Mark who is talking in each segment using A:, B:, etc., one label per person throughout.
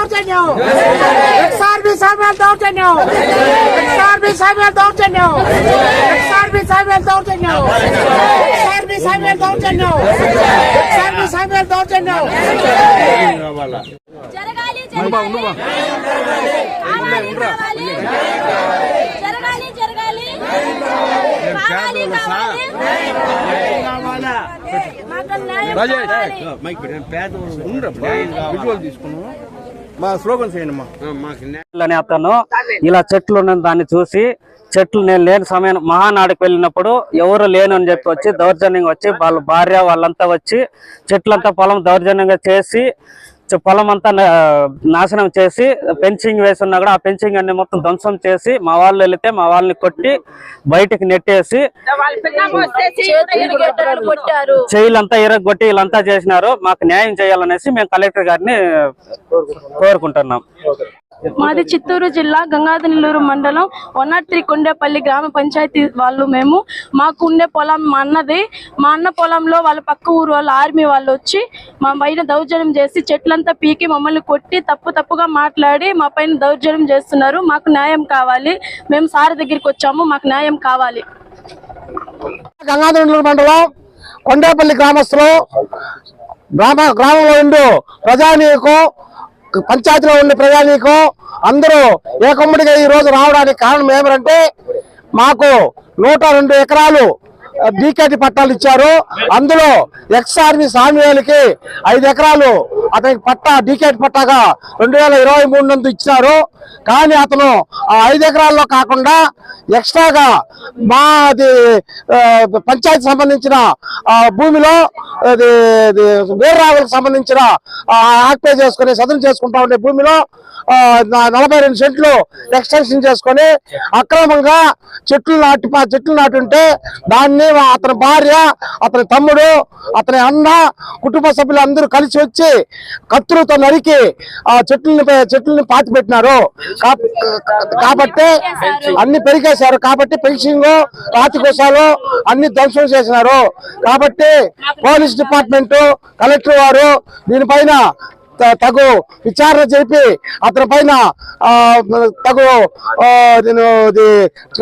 A: దౌర్జన్యం. ఎక్స్ఆర్బి సామ్యాల దౌర్జన్యం. ఎక్స్ఆర్బి సామ్యాల దౌర్జన్యం. ఎక్స్ఆర్బి సామ్యాల దౌర్జన్యం. ఎక్స్ఆర్బి సామ్యాల దౌర్జన్యం. ఎక్స్ఆర్బి సామ్యాల దౌర్జన్యం.
B: జరగాలి జరగాలి కావాలి కావాలి. జరగాలి జరగాలి. కావాలి కావాలి. మాకు న్యాయం కావాలి.
C: మా స్లోగన్స్ ఏంటి మాకు
D: అతను ఇలా చెట్లు ఉన్న దాన్ని చూసి చెట్లు నేను లేని సమయం మహానాడుకు వెళ్ళినప్పుడు ఎవరు లేను అని చెప్పి వచ్చి దౌర్జన్యంగా వచ్చి వాళ్ళ భార్య వాళ్ళంతా వచ్చి చెట్లంతా పొలం దౌర్జన్యంగా చేసి పొలం అంతా నా- నాశనం చేసి పెంచింగ్ వేసి ఉన్నా కూడా ఆ పెంచింగ్ అన్ని మొత్తం ధ్వంసం చేసి మా వాళ్ళు వెళితే మా వాళ్ళని కొట్టి బయటికి నెట్టేసి చేయిలంతా ఇరగొట్టి వీళ్ళంతా చేసినారు. మాకు న్యాయం చేయాలనేసి మేము కలెక్టర్ గారిని కోరుకుంటున్నాం.
E: మాది చిత్తూరు జిల్లా గంగాధనల్లూరు మండలం వన్ నాట్ త్రీ కొండేపల్లి గ్రామ పంచాయతీ వాళ్ళు మేము. మాకు ఉండే పొలం మా అన్నది. మా అన్న పొలంలో వాళ్ళ పక్క ఊరు వాళ్ళ ఆర్మీ వాళ్ళు వచ్చి మా పైన దౌర్జన్యం చేసి చెట్లంతా పీకి మమ్మల్ని కొట్టి తప్పు తప్పుగా మాట్లాడి మా పైన దౌర్జన్యం చేస్తున్నారు. మాకు న్యాయం కావాలి. మేము సార్ దగ్గరికి వచ్చాము. మాకు న్యాయం కావాలి.
A: గంగాధనల్లూరు మండలం కొండేపల్లి గ్రామస్తులు గ్రామ గ్రామంలో ఉండు ప్రజానీకం పంచాయతీలో ఉన్న ప్రజానీకం అందరూ ఏకమ్మడిగా ఈ రోజు రావడానికి కారణం ఏమిటంటే మాకు నూట రెండు ఎకరాలు డీకేటి పట్టాలు ఇచ్చారు. అందులో ఎక్స్ ఆర్మీ సామ్యాలకి ఐదు ఎకరాలు అతనికి పట్టా డీకేటి పట్టాగా రెండు వేల ఇరవై మూడు నందు ఇచ్చినారు. కానీ అతను ఆ ఐదు ఎకరాల్లో కాకుండా ఎక్స్ట్రాగా మాది పంచాయతీ సంబంధించిన భూమిలో అది వీర్రావులకు సంబంధించిన ఆక్పే చేసుకుని సదును చేసుకుంటా ఉండే భూమిలో నలభై రెండు సెంట్లు ఎక్స్టెన్షన్ చేసుకొని అక్రమంగా చెట్లు నాటి చెట్లు నాటుంటే దాన్ని అతని భార్య అతని తమ్ముడు అతని అన్న కుటుంబ సభ్యులు అందరూ కలిసి వచ్చి కత్తులతో నరికి ఆ చెట్లని చెట్లని పాతి పెట్టినారు కాబట్టి అన్ని పెరిగేశారు. కాబట్టి పెన్షింగ్ రాతి కోసాలు అన్ని ధ్వంసం చేసినారు. కాబట్టి పోలీస్ డిపార్ట్మెంట్ కలెక్టర్ వారు దీనిపైన తగు విచారణ జరిపి అతని పైన తగు నేను ఇది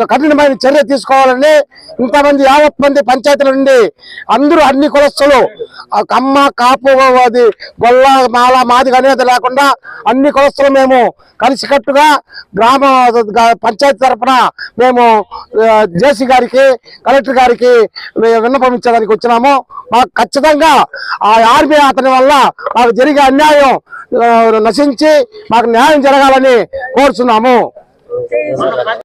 A: కఠినమైన చర్య తీసుకోవాలని ఇంతమంది యావత్ మంది పంచాయతీల నుండి అందరూ అన్ని కులస్తులు ఆ కమ్మ కాపు అది గొల్ల మాల మాది అనేది లేకుండా అన్ని కులస్తులు మేము కలిసికట్టుగా గ్రామ పంచాయతీ తరఫున మేము జేసీ గారికి కలెక్టర్ గారికి విన్నపం విన్నపమించడానికి వచ్చినాము. మాకు ఖచ్చితంగా ఆ ఆర్మీ అతని వల్ల మాకు జరిగే అన్యాయం నశించి మాకు న్యాయం జరగాలని కోరుచున్నాము.